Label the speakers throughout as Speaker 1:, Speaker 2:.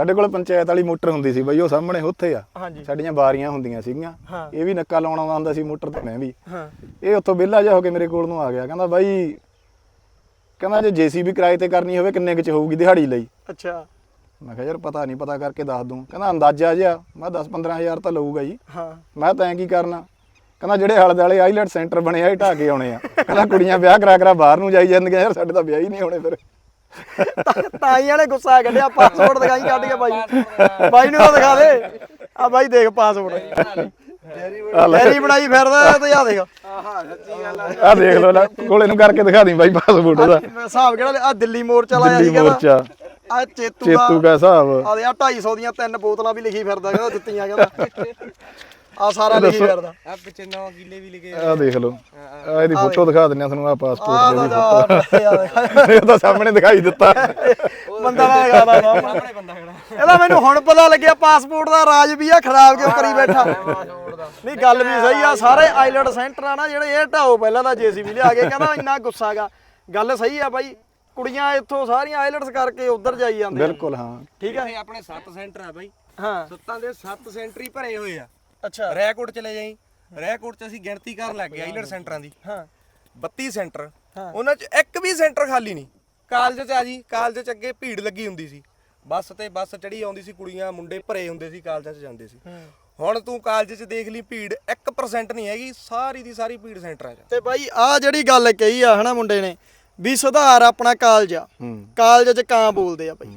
Speaker 1: ਸਾਡੇ ਕੋਲ ਪੰਚਾਇਤ ਵਾਲੀ ਮੋਟਰ ਹੁੰਦੀ ਸੀ ਬਈ ਉਹ ਸਾਹਮਣੇ ਉੱਥੇ ਆ।
Speaker 2: ਹਾਂਜੀ।
Speaker 1: ਸਾਡੀਆਂ ਬਾਰੀਆਂ ਹੁੰਦੀਆਂ ਸੀਗੀਆਂ।
Speaker 2: ਹਾਂ।
Speaker 1: ਇਹ ਵੀ ਨੱਕਾ ਲਾਉਣ ਆਉਂਦਾ ਹੁੰਦਾ ਸੀ ਮੋਟਰ ਤੇ ਮੈਂ ਵੀ।
Speaker 2: ਹਾਂ।
Speaker 1: ਇਹ ਉੱਥੋਂ ਵਿਹਲਾ ਜਾ ਹੋ ਕੇ ਮੇਰੇ ਕੋਲ ਨੂੰ ਆ ਗਿਆ। ਕਹਿੰਦਾ ਬਾਈ ਕਹਿੰਦਾ ਜੇ ਜੀਸੀਬੀ ਕਿਰਾਏ ਤੇ ਕਰਨੀ ਹੋਵੇ ਕਿੰਨੇ ਕੁ ਚ ਹੋਊਗੀ ਦਿਹਾੜੀ ਲਈ?
Speaker 2: ਅੱਛਾ।
Speaker 1: ਮੈਂ ਕਿਹਾ ਯਾਰ ਪਤਾ ਨਹੀਂ ਪਤਾ ਕਰਕੇ ਦੱਸ ਦੂੰ। ਕਹਿੰਦਾ ਅੰਦਾਜ਼ਾ ਜਿਹਾ ਮੈਂ 10 15000 ਤਾਂ ਲਊਗਾ ਜੀ।
Speaker 2: ਹਾਂ।
Speaker 1: ਮੈਂ ਤਾਂ ਐਂ ਕੀ ਕਰਨਾ? ਕਹਿੰਦਾ ਜਿਹੜੇ ਹਲਦ ਵਾਲੇ ਆਈਲੈਟ ਸੈਂਟਰ ਬਣੇ ਆ ਇਹ ਢਾ ਕੇ ਆਉਣੇ ਆ। ਕਹਿੰਦਾ ਕੁੜੀਆਂ ਵਿਆਹ ਕਰਾ ਕਰਾ ਬਾਹਰ ਨੂੰ ਜਾਈ ਜਾਂਦੀਆਂ ਯਾਰ ਸਾਡੇ ਤਾਂ ਵਿਆਹ ਹੀ ਨਹੀਂ ਹੋਣੇ ਫਿਰ।
Speaker 2: ਤਾਈ ਵਾਲੇ ਗੁੱਸਾ ਕੱਢਿਆ ਪਾਸਪੋਰਟ ਦਿਖਾਈ ਕੱਢ ਕੇ ਬਾਈ। ਬਾਈ ਨੂੰ ਤਾਂ ਦਿਖਾ ਦੇ। ਆ ਬਾਈ ਦੇਖ
Speaker 1: ਲੈ
Speaker 2: ਡੈਰੀ ਬਣਾਈ ਫਿਰਦਾ ਤੇ ਆ ਦੇਖ।
Speaker 1: ਆ ਦੇਖ ਲੋ ਲੈ ਕੋਲੇ ਨੂੰ ਕਰਕੇ ਦਿਖਾ ਦੀ ਬਾਈ ਪਾਸਪੋਰਟ ਦਾ।
Speaker 2: ਹਿਸਾਬ ਕਿਹੜਾ ਆ ਦਿੱਲੀ ਮੋਰਚਾ ਲਾਇਆ ਸੀ ਕਹਿੰਦਾ ਆ ਚੇਤੂ
Speaker 1: ਚੇਤੂ
Speaker 2: ਦਾ
Speaker 1: ਦਾ ਹਿਸਾਬ।
Speaker 2: ਆ ਦੇ ਆ 250 ਦੀਆਂ ਤਿੰਨ ਬੋਤਲਾਂ ਵੀ ਲਿਖੀ ਫਿਰਦਾ ਕਹਿੰਦਾ ਦਿੱਤੀਆਂ ਕਹਿੰਦਾ। ਆ ਸਾਰਾ ਲਿਖੀ ਫਿਰਦਾ
Speaker 3: ਆ ਪਿੱਛੇ 9 ਕਿੱਲੇ ਵੀ ਲਿਖੇ
Speaker 1: ਆ ਦੇਖ ਲੋ ਆ ਇਹਦੀ ਫੋਟੋ ਦਿਖਾ। ਦਿੰਨੇ ਆ ਤੁਹਾਨੂੰ ਆ ਪਾਸਪੋਰਟ
Speaker 2: ਦਾ
Speaker 1: ਦੀ
Speaker 2: ਜਾ
Speaker 1: ਇਹ ਤਾਂ ਸਾਹਮਣੇ ਦਿਖਾਈ ਦਿੱਤਾ।
Speaker 2: ਬੰਦਾ ਨਾ ਗਾਦਾ ਸਾਹਮਣੇ।
Speaker 3: ਆਪਣੇ ਬੰਦਾ ਖੜਾ।
Speaker 2: ਇਹਦਾ ਮੈਨੂੰ ਹੁਣ ਪਤਾ ਲੱਗਿਆ ਪਾਸਪੋਰਟ ਦਾ ਰਾਜ ਵੀ ਆ ਖਰਾਬ ਕਿਉਂ ਕਰੀ ਬੈਠਾ। ਨਹੀਂ ਗੱਲ ਵੀ ਸਹੀ ਆ ਸਾਰੇ ਆਈਲੈਂਡ ਸੈਂਟਰ ਆ ਨਾ ਜਿਹੜੇ ਇਹ ਢਾਓ ਪਹਿਲਾਂ ਦਾ ਜੀਸੀਬੀ ਲਿਆ ਕੇ ਕਹਿੰਦਾ ਇੰਨਾ ਗੁੱਸਾ ਗਾ ਗੱਲ ਸਹੀ ਆ ਬਾਈ ਕੁੜੀਆਂ ਇੱਥੋਂ ਸਾਰੀਆਂ ਆਈਲੈਂਡਸ ਕਰਕੇ ਉੱਧਰ ਜਾਈ ਜਾਂਦੀਆਂ।
Speaker 1: ਬਿਲਕੁਲ ਹਾਂ।
Speaker 2: ਠੀਕ ਆ।
Speaker 3: ਇੱਥੇ ਆਪਣੇ 7 ਸੈਂਟਰ ਆ ਬਾਈ।
Speaker 2: ਹਾਂ।
Speaker 3: ਸੱਤਾਂ ਦੇ 7 ਸੈਂਟਰ ਭਰੇ ਹੋਏ ਆ।
Speaker 2: ਅੱਛਾ।
Speaker 3: ਰੈਕੋਰਡ ਚਲੇ ਜਾਈ। ਰੈਕੋਰਡ ਚ ਅਸੀਂ ਗਿਣਤੀ ਕਰਨ ਲੱਗ ਗਏ ਆਈਲੈਂਡ ਸੈਂਟਰਾਂ ਦੀ।
Speaker 2: ਹਾਂ।
Speaker 3: 32 ਸੈਂਟਰ।
Speaker 2: ਹਾਂ।
Speaker 3: ਉਹਨਾਂ ਚ ਇੱਕ ਵੀ ਸੈਂਟਰ ਖਾਲੀ ਨਹੀਂ। ਕਾਲਜ ਚ ਆ ਜੀ ਕਾਲਜ ਚ ਅੱਗੇ ਭੀੜ ਲੱਗੀ ਹੁੰਦੀ ਸੀ। ਬੱਸ ਤੇ ਬੱਸ ਚੜੀ ਆਉਂਦੀ ਸੀ ਕੁੜੀਆਂ ਮੁੰਡੇ ਭਰੇ ਹੁੰਦੇ ਸੀ ਕਾਲਜਾਂ ਚ ਜਾਂਦੇ ਸੀ। ਹੁਣ ਤੂੰ ਕਾਲਜ ਚ ਦੇਖ ਲਈ ਭੀੜ 1% ਨਹੀਂ ਹੈਗੀ ਸਾਰੀ ਦੀ ਸਾਰੀ ਭੀੜ ਸੈਂਟਰਾਂ ਚ
Speaker 2: ਤੇ ਬਾਈ ਆ ਜਿਹੜੀ ਗੱਲ ਕਹੀ ਆ ਹਨਾ ਮੁੰਡੇ ਨੇ ਵੀ ਸੁਧਾਰ ਆਪਣਾ ਕਾਲਜ ਆ। ਕਾਲਜ 'ਚ ਕਾਂ ਬੋਲਦੇ ਆ ਬਾਈ।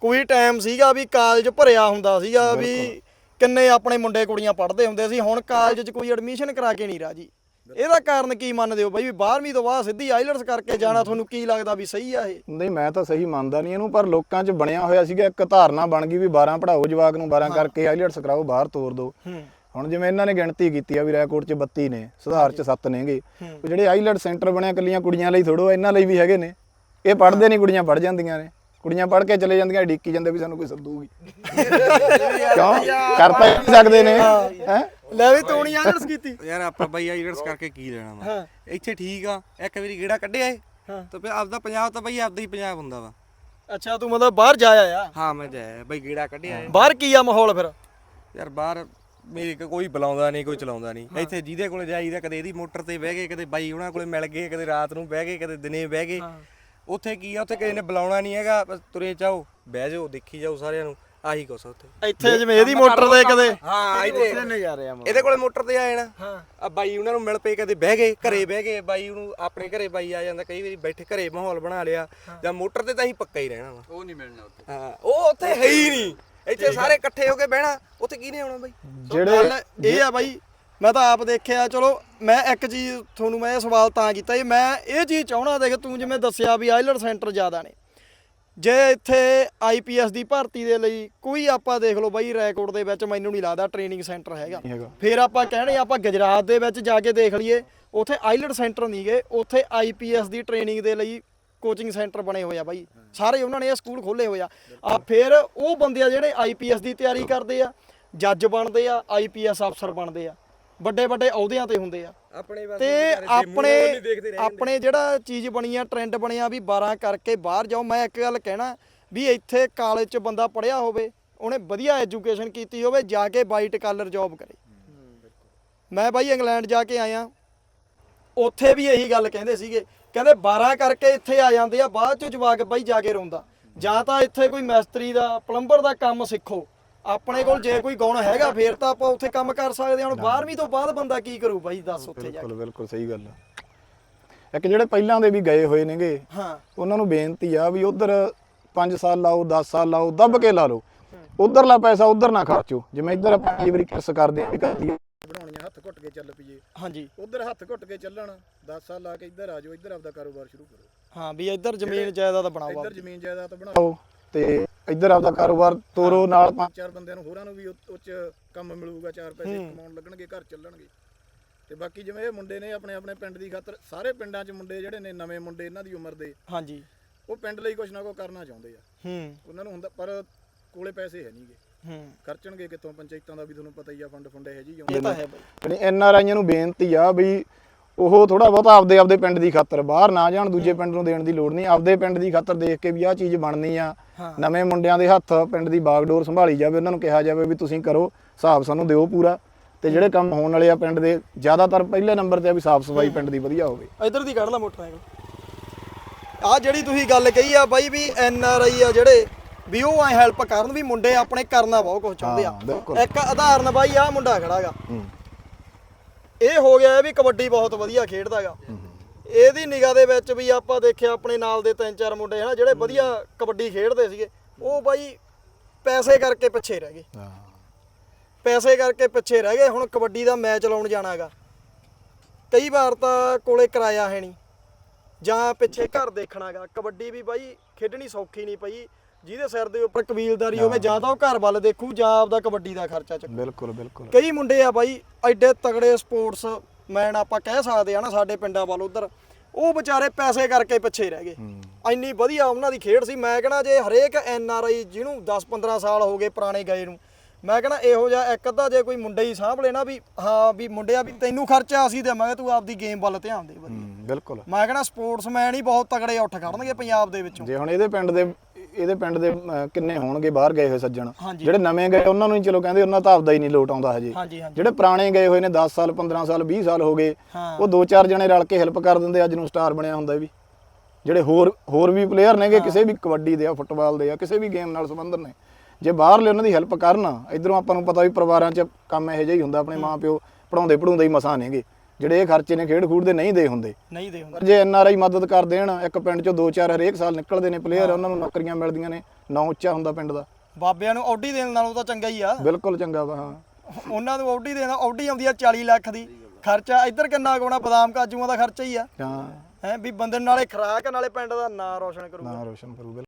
Speaker 2: ਕੋਈ ਟਾਈਮ ਸੀਗਾ ਵੀ ਕਾਲਜ ਭਰਿਆ ਹੁੰਦਾ ਸੀਗਾ ਵੀ ਕਿੰਨੇ ਆਪਣੇ ਮੁੰਡੇ ਕੁੜੀਆਂ ਪੜ੍ਹਦੇ ਹੁੰਦੇ ਸੀ ਹੁਣ ਕਾਲਜ 'ਚ ਕੋਈ ਐਡਮਿਸ਼ਨ ਕਰਾ ਕੇ ਨਹੀਂ ਰਾਜੀ। ਇਹਦਾ ਕਾਰਨ ਕੀ ਮੰਨਦੇ ਹੋ ਬਾਈ ਵੀ 12ਵੀਂ ਤੋਂ ਬਾਅਦ ਸਿੱਧੀ ਆਈਲਟਸ ਕਰਕੇ ਜਾਣਾ ਤੁਹਾਨੂੰ ਕੀ ਲੱਗਦਾ ਵੀ ਸਹੀ ਆ ਇਹ?
Speaker 1: ਨਹੀਂ ਮੈਂ ਤਾਂ ਸਹੀ ਮੰਨਦਾ ਨਹੀਂ ਇਹਨੂੰ ਪਰ ਲੋਕਾਂ 'ਚ ਬਣਿਆ ਹੋਇਆ ਸੀਗਾ ਇੱਕ ਧਾਰਨਾ ਬਣ ਗਈ ਵੀ 12 ਪੜਾਓ ਜਵਾਕ ਨੂੰ 12 ਕਰਕੇ ਆਈਲੈਟਸ ਕਰਾਓ ਬਾਹਰ ਤੋਰ ਦਿਓ ਹੁਣ ਜਿਵੇਂ ਇਹਨਾਂ ਨੇ ਗਿਣਤੀ ਕੀਤੀ ਆ ਵੀ ਰੈਕੋਰਡ 'ਚ 32 ਨੇ ਸੁਧਾਰ 'ਚ 7 ਨੇਗੇ। ਉਹ ਜਿਹੜੇ ਆਈਲੈਟ ਸੈਂਟਰ ਬਣਿਆ ਕੱਲੀਆਂ ਕੁੜੀਆਂ ਲਈ ਥੋੜੋ ਇਹਨਾਂ ਲਈ ਵੀ ਹੈਗੇ ਨੇ। ਇਹ ਪੜ੍ਹਦੇ ਨਹੀਂ ਕੁੜੀਆਂ ਪੜ੍ਹ ਜਾਂਦੀਆਂ ਨੇ। ਕੁੜੀਆਂ ਪੜ੍ਹ ਕੇ ਚਲੇ ਜਾਂਦੀਆਂ ਡੀਕੀ ਜਾਂਦੇ ਵੀ ਸਾਨੂੰ ਕੋਈ ਸੱਦੂਗੀ ਕਿਉਂ? ਕਰ ਤਾਂ ਹੀ ਸਕਦੇ ਨੇ ਹੈ।
Speaker 2: ਲੈ ਵੀ ਤੂੰ ਨਹੀਂ ਆਈਲਟਸ ਕੀਤੀ।
Speaker 3: ਯਾਰ ਆਪਾਂ ਬਾਈ ਆਈਲਟਸ ਕਰਕੇ ਕੀ ਲੈਣਾ ਵਾ? ਇੱਥੇ ਠੀਕ ਆ ਇੱਕ ਵਾਰੀ ਗੇੜਾ ਕੱਢਿਆ ਏ। ਤਾਂ ਫਿਰ ਆਪਦਾ ਪੰਜਾਬ ਤਾਂ ਬਾਈ ਆਪਦਾ ਹੀ ਪੰਜਾਬ ਹੁੰਦਾ ਵਾ।
Speaker 2: ਅੱਛਾ ਤੂੰ ਮਤਲਬ ਬਾਹਰ ਜਾਇਆ ਆ
Speaker 3: ਹਾਂ ਮੈਂ ਜਾਇਆ ਬਾਈ ਗੇੜਾ ਕੱਢਿਆ ਏ
Speaker 2: ਬਾਹਰ ਕੀ ਆ ਮਾਹੌਲ ਫਿਰ?
Speaker 3: ਯਾਰ ਬਾਹਰ ਮੇਰੇ ਕੋ ਕੋਈ ਬੁਲਾਉਂਦਾ ਨਹੀਂ ਕੋਈ ਚਲਾਉਂਦਾ ਨਹੀਂ। ਇੱਥੇ ਜਿਹਦੇ ਕੋਲੇ ਜਾਈਦਾ ਕਦੇ ਇਹਦੀ ਮੋਟਰ ਤੇ ਬਹਿ ਗਏ ਕਦੇ ਬਾਈ ਉਹਨਾਂ ਕੋਲੇ ਮਿਲ ਗਏ ਕਦੇ ਰਾਤ ਨੂੰ ਬਹਿ ਗਏ ਕਦੇ ਦਿਨੇ ਬਹਿ ਗਏ। ਉੱਥੇ ਕੀ ਆ ਉੱਥੇ ਕਿਸੇ ਨੇ ਬੁਲਾਉਣਾ ਨਹੀਂ ਹੈਗਾ ਬਸ ਤੁਰੇ ਜਾਓ ਬਹਿ ਜਾਓ ਦੇਖੀ ਜਾਓ ਸਾਰਿਆਂ ਨੂੰ ਆਹੀ ਕੁਛ ਆ ਉੱਥੇ।
Speaker 2: ਇੱਥੇ ਜਿਵੇਂ ਇਹਦੀ ਮੋਟਰ ਤੇ ਕਦੇ?
Speaker 3: ਹਾਂ ਇੱਥੇ।
Speaker 2: ਨਜ਼ਾਰੇ ਆ
Speaker 3: ਇਹਦੇ ਕੋਲੇ ਮੋਟਰ ਤੇ ਆ ਜਾਣਾ।
Speaker 2: ਹਾਂ।
Speaker 3: ਆ ਬਾਈ ਉਹਨਾਂ ਨੂੰ ਮਿਲ ਪਏ ਕਦੇ ਬਹਿ ਗਏ ਘਰੇ ਬਹਿ ਗਏ ਬਾਈ ਉਹਨੂੰ ਆਪਣੇ ਘਰੇ ਬਾਈ ਆ ਜਾਂਦਾ ਕਈ ਵਾਰੀ ਬੈਠੇ ਘਰੇ ਮਾਹੌਲ ਬਣਾ ਲਿਆ ਜਾਂ ਮੋਟਰ ਤੇ ਤਾਂ ਹੀ ਪੱਕਾ ਹੀ ਰਹਿਣਾ ਵਾ।
Speaker 4: ਉਹ ਨਹੀਂ ਮਿਲਣਾ ਉੱਥੇ।
Speaker 3: ਹਾਂ ਉਹ ਉੱਥੇ ਹੈ ਹੀ ਨਹੀਂ। ਇੱਥੇ ਸਾਰੇ ਇਕੱਠੇ ਹੋ ਕੇ ਬਹਿਣਾ ਉੱਥੇ ਕੀ ਨੇ ਆਉਣਾ ਬਾਈ?
Speaker 1: ਜਿਹੜੇ
Speaker 2: ਗੱਲ ਇਹ ਆ ਬਾਈ ਮੈਂ ਤਾਂ ਆਪ ਦੇਖਿਆ ਚਲੋ ਮੈਂ ਇੱਕ ਚੀਜ਼ ਤੁਹਾਨੂੰ ਮੈਂ ਇਹ ਸਵਾਲ ਤਾਂ ਕੀਤਾ ਇਹ ਮੈਂ ਇਹ ਚੀਜ਼ ਚਾਹਣਾ ਦੇਖ ਤੂੰ ਜਿਵੇਂ ਦੱਸਿਆ ਵੀ ਆਈਲਟ ਸੈਂਟਰ ਜ਼ਿਆਦਾ ਨੇ। ਜੇ ਇੱਥੇ ਆਈਪੀਐਸ ਦੀ ਭਰਤੀ ਦੇ ਲਈ ਕੋਈ ਆਪਾਂ ਦੇਖ ਲਓ ਬਾਈ ਰੈਕੋਰਡ ਦੇ ਵਿੱਚ ਮੈਨੂੰ ਨਹੀਂ ਲੱਗਦਾ ਟ੍ਰੇਨਿੰਗ ਸੈਂਟਰ ਹੈਗਾ। ਫਿਰ ਆਪਾਂ ਕਹਿਣੇ ਆਪਾਂ ਗੁਜਰਾਤ ਦੇ ਵਿੱਚ ਜਾ ਕੇ ਦੇਖ ਲਈਏ ਉੱਥੇ ਆਈਲਟ ਸੈਂਟਰ ਨਹੀਂ ਗਏ ਉੱਥੇ ਆਈਪੀਐਸ ਦੀ ਟ੍ਰੇਨਿੰਗ ਦੇ ਲਈ ਕੋਚਿੰਗ ਸੈਂਟਰ ਬਣੇ ਹੋਏ ਆ ਬਾਈ। ਸਾਰੇ ਉਹਨਾਂ ਨੇ ਇਹ ਸਕੂਲ ਖੋਲੇ ਹੋਏ ਆ। ਆ ਫਿਰ ਉਹ ਬੰਦੇ ਆ ਜਿਹੜੇ ਆਈਪੀਐਸ ਦੀ ਤਿਆਰੀ ਕਰਦੇ ਆ ਜੱਜ ਬਣਦੇ ਆ ਆਈਪੀਐਸ ਅਫਸਰ ਬਣਦੇ ਆ। ਵੱਡੇ ਵੱਡੇ ਅਹੁਦਿਆਂ ਤੇ ਹੁੰਦੇ ਆ।
Speaker 3: ਆਪਣੇ
Speaker 2: ਤੇ ਆਪਣੇ। ਆਪਣੇ ਜਿਹੜਾ ਚੀਜ਼ ਬਣੀ ਆ ਟ੍ਰੈਂਡ ਬਣਿਆ ਵੀ 12 ਕਰਕੇ ਬਾਹਰ ਜਾਓ। ਮੈਂ ਇੱਕ ਗੱਲ ਕਹਿਣਾ ਵੀ ਇੱਥੇ ਕਾਲਜ 'ਚ ਬੰਦਾ ਪੜਿਆ ਹੋਵੇ ਉਹਨੇ ਵਧੀਆ ਐਜੂਕੇਸ਼ਨ ਕੀਤੀ ਹੋਵੇ ਜਾ ਕੇ ਵਾਈਟ ਕਾਲਰ ਜੌਬ ਕਰੇ। ਮੈਂ ਬਾਈ ਇੰਗਲੈਂਡ ਜਾ ਕੇ ਆਇਆ। ਉੱਥੇ ਵੀ ਇਹੀ ਗੱਲ ਕਹਿੰਦੇ ਸੀਗੇ। ਕਹਿੰਦੇ 12 ਕਰਕੇ ਇੱਥੇ ਆ ਜਾਂਦੇ ਆ ਬਾਅਦ ਚ ਜਵਾਕ ਬਾਈ ਜਾ ਕੇ ਰੋਂਦਾ। ਜਾਂ ਤਾਂ ਇੱਥੇ ਕੋਈ ਮਿਸਤਰੀ ਦਾ ਪਲੰਬਰ ਦਾ ਕੰਮ ਸਿੱਖੋ। ਆਪਣੇ ਕੋਲ ਜੇ ਕੋਈ ਗੁਣ ਹੈਗਾ ਫੇਰ ਤਾਂ ਆਪਾਂ ਉੱਥੇ ਕੰਮ ਕਰ ਸਕਦੇ ਹਾਂ। ਹੁਣ 12ਵੀਂ ਤੋਂ ਬਾਅਦ ਬੰਦਾ ਕੀ ਕਰੂ ਬਾਈ ਦੱਸ ਉੱਥੇ ਜਾ ਕੇ।
Speaker 1: ਬਿਲਕੁਲ ਬਿਲਕੁਲ ਸਹੀ ਗੱਲ ਆ। ਇੱਕ ਜਿਹੜੇ ਪਹਿਲਾਂ ਦੇ ਵੀ ਗਏ ਹੋਏ ਨੇਗੇ
Speaker 2: ਹਾਂ।
Speaker 1: ਉਹਨਾਂ ਨੂੰ ਬੇਨਤੀ ਆ ਵੀ ਉਧਰ 5 ਸਾਲ ਲਾਓ 10 ਸਾਲ ਲਾਓ ਦੱਬ ਕੇ ਲਾ ਲਓ। ਉਧਰਲਾ ਪੈਸਾ ਉਧਰ ਨਾ ਖਰਚੋ। ਜਿਵੇਂ ਇੱਧਰ ਆਪਾਂ ਕਈ ਵਾਰੀ ਕਿਰਸ ਕਰਦੇ ਆ ਬਣਾਉਣੀਆਂ ਹੱਥ ਘੁੱਟ ਕੇ ਚੱਲ ਪਈਏ।
Speaker 2: ਹਾਂਜੀ।
Speaker 1: ਉਧਰ ਹੱਥ ਘੁੱਟ ਕੇ ਚੱਲਣ 10 ਸਾਲ ਲਾ ਕੇ ਇੱਧਰ ਆ ਜਾਓ ਇੱਧਰ ਆਪਦਾ ਕਾਰੋਬਾਰ ਸ਼ੁਰੂ ਕਰੋ।
Speaker 2: ਹਾਂ ਵੀ ਇੱਧਰ ਜ਼ਮੀਨ ਜਾਇਦਾਦ ਬਣਾਓ
Speaker 1: ਇੱਧਰ। ਜ਼ਮੀਨ ਜਾਇਦਾਦ ਬਣਾਓ। ਤੇ ਇੱਧਰ ਆਪਦਾ ਕਾਰੋਬਾਰ ਤੋਰੋ ਨਾਲ ਪੰਜ ਚਾਰ ਬੰਦਿਆਂ ਨੂੰ ਹੋਰਾਂ ਨੂੰ ਵੀ ਉਹ 'ਚ ਕੰਮ ਮਿਲੂਗਾ ਚਾਰ ਪੈਸੇ ਕਮਾਉਣ ਲੱਗਣਗੇ ਘਰ ਚੱਲਣਗੇ। ਤੇ ਬਾਕੀ ਜਿਵੇਂ ਇਹ ਮੁੰਡੇ ਨੇ ਆਪਣੇ ਆਪਣੇ ਪਿੰਡ ਦੀ ਖਾਤਰ ਸਾਰੇ ਪਿੰਡਾਂ 'ਚ ਮੁੰਡੇ ਜਿਹੜੇ ਨੇ ਨਵੇਂ ਮੁੰਡੇ ਇਹਨਾਂ ਦੀ ਉਮਰ ਦੇ
Speaker 2: ਹਾਂਜੀ।
Speaker 1: ਉਹ ਪਿੰਡ ਲਈ ਕੁਝ ਨਾ ਕੁਝ ਕਰਨਾ ਚਾਹੁੰਦੇ ਆ।
Speaker 2: ਹੂੰ।
Speaker 1: ਉਹਨਾਂ ਨੂੰ ਹੁੰਦਾ ਪਰ ਕੋਲੇ ਪੈਸੇ ਹੈ ਨਹੀਂਗੇ
Speaker 2: ਹੂੰ।
Speaker 1: ਖਰਚਣਗੇ ਕਿੱਥੋਂ ਪੰਚਾਇਤਾਂ ਦਾ ਵੀ ਤੁਹਾਨੂੰ ਪਤਾ ਹੀ ਆ ਫੰਡ ਫੰਡ ਹੈ ਜੀ
Speaker 2: ਇਹ ਤਾਂ ਹੈ ਬਾਈ।
Speaker 1: ਯਾਨੀ ਐਨ ਆਰ ਆਈਆਂ ਨੂੰ ਬੇਨਤੀ ਆ ਵੀ ਉਹ ਥੋੜਾ ਬਹੁਤ ਆਪਦੇ ਆਪਦੇ ਪਿੰਡ ਦੀ ਖਾਤਰ ਬਾਹਰ ਨਾ ਜਾਣ ਦੂਜੇ ਪਿੰਡ ਨੂੰ ਦੇਣ ਦੀ ਲੋੜ ਨਹੀਂ। ਆਪਦੇ ਪਿੰਡ ਦੀ ਖਾਤਰ ਦੇਖ ਕੇ ਵੀ ਆਹ ਚੀਜ਼ ਬਣਨੀ ਆ। ਨਵੇਂ ਮੁੰਡਿਆਂ ਦੇ ਹੱਥ ਪਿੰਡ ਦੀ ਬਾਗਡੋਰ ਸੰਭਾਲੀ ਜਾਵੇ ਉਹਨਾਂ ਨੂੰ ਕਿਹਾ ਜਾਵੇ ਵੀ ਤੁਸੀਂ ਕਰੋ ਹਿਸਾਬ ਸਾਨੂੰ ਦਿਓ ਪੂਰਾ। ਤੇ ਜਿਹੜੇ ਕੰਮ ਹੋਣ ਵਾਲੇ ਆ ਪਿੰਡ ਦੇ ਜ਼ਿਆਦਾਤਰ ਪਹਿਲੇ ਨੰਬਰ ਤੇ ਆ ਵੀ ਸਾਫ਼ ਸਫ਼ਾਈ ਪਿੰਡ ਦੀ ਵਧੀਆ ਹੋਵੇ।
Speaker 2: ਇਧਰ ਦੀ ਕੱਢ ਲਾ ਮੋਟਰਸਾਈਕਲ। ਆ ਜਿਹੜੀ ਤੁਸੀਂ ਗੱਲ ਕਹੀ ਆ ਬਾਈ ਵੀ ਐਨ ਆਰ ਆਈ ਆ ਜਿਹੜੇ ਵੀ ਉਹ ਐ ਹੈਲਪ ਕਰਨ ਵੀ ਮੁੰਡੇ ਆਪਣੇ ਕਰਨਾ ਬਹੁਤ ਕੁਝ ਚਾਹੁੰਦੇ ਆ। ਇੱਕ ਉਦਾਹਰਨ ਬਾਈ ਆ ਮੁੰਡਾ ਖੜਾਗਾ
Speaker 1: ਹੂੰ।
Speaker 2: ਇਹ ਹੋ ਗਿਆ ਵੀ ਕਬੱਡੀ ਬਹੁਤ ਵਧੀਆ ਖੇਡਦਾਗਾ ਇਹਦੀ ਨਿਗਾਹ ਦੇ ਵਿੱਚ ਵੀ ਆਪਾਂ ਦੇਖਿਆ ਆਪਣੇ ਨਾਲ ਦੇ ਤਿੰਨ ਚਾਰ ਮੁੰਡੇ ਹਨਾ ਜਿਹੜੇ ਵਧੀਆ ਕਬੱਡੀ ਖੇਡਦੇ ਸੀਗੇ ਉਹ ਬਾਈ ਪੈਸੇ ਕਰਕੇ ਪਿੱਛੇ ਰਹਿ ਗਏ। ਪੈਸੇ ਕਰਕੇ ਪਿੱਛੇ ਰਹਿ ਗਏ ਹੁਣ ਕਬੱਡੀ ਦਾ ਮੈਚ ਲਾਉਣ ਜਾਣਾਗਾ ਕਈ ਵਾਰ ਤਾਂ ਕੋਲੇ ਕਿਰਾਇਆ ਹੈ ਨਹੀਂ ਜਾਂ ਪਿੱਛੇ ਘਰ ਦੇਖਣਾਗਾ ਕਬੱਡੀ ਵੀ ਬਾਈ ਖੇਡਣੀ ਸੌਖੀ ਨਹੀਂ ਪਈ ਜਿਹਦੇ ਸਿਰ ਦੇ ਉੱਪਰ ਕਬੀਲਦਾਰੀ ਹੋਵੇ ਜਾਂ ਤਾਂ ਉਹ ਘਰ ਵੱਲ ਦੇਖੂ ਜਾਂ ਆਪਦਾ ਕਬੱਡੀ ਦਾ ਖਰਚਾ ਚੱਕੂ।
Speaker 1: ਬਿਲਕੁਲ ਬਿਲਕੁਲ।
Speaker 2: ਕਈ ਮੁੰਡੇ ਆ ਬਾਈ ਐਡੇ ਤਗੜੇ ਸਪੋਰਟਸ ਮੈਨ ਆਪਾਂ ਕਹਿ ਸਕਦੇ ਆ ਨਾ ਸਾਡੇ ਪਿੰਡਾਂ ਵੱਲ ਉਧਰ ਉਹ ਵਿਚਾਰੇ ਪੈਸੇ ਕਰਕੇ ਪਿੱਛੇ ਰਹਿ ਗਏ। ਇੰਨੀ ਵਧੀਆ ਉਹਨਾਂ ਦੀ ਖੇਡ ਸੀ। ਮੈਂ ਕਹਣਾ ਜੇ ਹਰੇਕ ਐਨ ਆਰ ਆਈ ਜਿਹਨੂੰ 10 15 ਸਾਲ ਹੋ ਗਏ ਪੁਰਾਣੇ ਗਏ ਨੂੰ ਮੈਂ ਕਹਣਾ ਇਹੋ ਜਿਹਾ ਇੱਕ ਅੱਧਾ ਜੇ ਕੋਈ ਮੁੰਡਾ ਹੀ ਸਾਂਭ ਲੈਣਾ ਵੀ ਹਾਂ ਵੀ ਮੁੰਡਿਆ ਵੀ ਤੈਨੂੰ ਖਰਚਾ ਅਸੀਂ ਦੇਵਾਂਗੇ ਤੂੰ ਆਪਦੀ ਗੇਮ ਵੱਲ ਧਿਆਨ ਦੇ ਵਧੀਆ।
Speaker 1: ਬਿਲਕੁਲ।
Speaker 2: ਮੈਂ ਕਹਣਾ ਸਪੋਰਟਸਮੈਨ ਹੀ ਬਹੁਤ ਤਗੜੇ ਉੱਠ ਖੜਨਗੇ ਪੰਜਾਬ ਦੇ ਵਿੱਚੋਂ।
Speaker 1: ਜੇ ਹੁਣ ਇਹਦੇ ਪਿੰਡ ਦੇ ਇਹਦੇ ਪਿੰਡ ਦੇ ਅਹ, ਕਿੰਨੇ ਹੋਣਗੇ ਬਾਹਰ ਗਏ ਹੋਏ ਸੱਜਣ।
Speaker 2: ਹਾਂਜੀ।
Speaker 1: ਜਿਹੜੇ ਨਵੇਂ ਗਏ ਉਹਨਾਂ ਨੂੰ ਹੀ ਚਲੋ ਕਹਿੰਦੇ ਉਹਨਾਂ ਤਾਂ ਆਪਦਾ ਹੀ ਨਹੀਂ ਲੋਟ ਆਉਂਦਾ ਹਜੇ।
Speaker 2: ਹਾਂਜੀ ਹਾਂਜੀ।
Speaker 1: ਜਿਹੜੇ ਪੁਰਾਣੇ ਗਏ ਹੋਏ ਨੇ 10 ਸਾਲ 15 ਸਾਲ 20 ਸਾਲ ਹੋ ਗਏ
Speaker 2: ਹਾਂ।
Speaker 1: ਉਹ ਦੋ ਚਾਰ ਜਣੇ ਰਲ ਕੇ ਹੈਲਪ ਕਰ ਦਿੰਦੇ ਅੱਜ ਨੂੰ ਸਟਾਰ ਬਣਿਆ ਹੁੰਦਾ ਵੀ। ਜਿਹੜੇ ਹੋਰ ਹੋਰ ਵੀ ਪਲੇਅਰ ਨੇਗੇ ਕਿਸੇ ਵੀ ਕਬੱਡੀ ਦੇ ਆ ਫੁੱਟਬਾਲ ਦੇ ਆ ਕਿਸੇ ਵੀ ਗੇਮ ਨਾਲ ਸੰਬੰਧਤ ਨੇ। ਜੇ ਬਾਹਰਲੇ ਉਹਨਾਂ ਦੀ ਹੈਲਪ ਕਰਨ ਇਧਰੋਂ ਆਪਾਂ ਨੂੰ ਪਤਾ ਵੀ ਪਰਿਵਾਰਾਂ 'ਚ ਕੰਮ ਇਹੋ ਜਿਹਾ ਹੀ ਹੁੰਦਾ ਆਪਣੇ ਮਾਪਿਓ ਪੜਾਉਂਦੇ ਪੜਾਉਂਦੇ ਹੀ ਮਸਾਂ ਨੇਗੇ। ਜਿਹੜੇ ਇਹ ਖਰਚੇ ਨੇ ਖੇਡ ਖੂਡ ਦੇ ਨਹੀਂ ਦੇ ਹੁੰਦੇ।
Speaker 2: ਨਹੀਂ ਦੇ ਹੁੰਦਾ।
Speaker 1: ਪਰ ਜੇ ਐਨ ਆਰ ਆਈ ਮਦਦ ਕਰ ਦੇਣ ਇੱਕ ਪਿੰਡ 'ਚੋਂ ਦੋ ਚਾਰ ਹਰੇਕ ਸਾਲ ਨਿਕਲਦੇ ਨੇ ਪਲੇਅਰ ਉਹਨਾਂ ਨੂੰ ਨੌਕਰੀਆਂ ਮਿਲਦੀਆਂ ਨੇ ਨਾਂ ਉੱਚਾ ਹੁੰਦਾ ਪਿੰਡ ਦਾ।
Speaker 2: ਬਾਬਿਆਂ ਨੂੰ ਆਡੀ ਦੇਣ ਨਾਲੋਂ ਤਾਂ ਚੰਗਾ ਹੀ ਆ।
Speaker 1: ਬਿਲਕੁਲ ਚੰਗਾ ਵਾ ਹਾਂ।
Speaker 2: ਉਹਨਾਂ ਨੂੰ ਆਡੀ ਦੇਣਾ ਆਡੀ ਆਉਂਦੀ ਆ 40 ਲੱਖ ਦੀ। ਖਰਚਾ ਇੱਧਰ ਕਿੰਨਾ ਕੋਣਾ ਬਦਾਮ ਕਾਜੂਆਂ ਦਾ ਖਰਚਾ ਹੀ ਆ।
Speaker 1: ਹਾਂ।
Speaker 2: ਹੈ ਵੀ ਬੰਦੇ ਨਾਲੇ ਖਰਾਕ ਨਾਲੇ ਪਿੰਡ ਦਾ ਨਾਂ ਰੋਸ਼ਨ ਕਰੂਗਾ।
Speaker 1: ਨਾਂ ਰੋਸ਼ਨ ਕਰੂ ਬਿਲਕੁਲ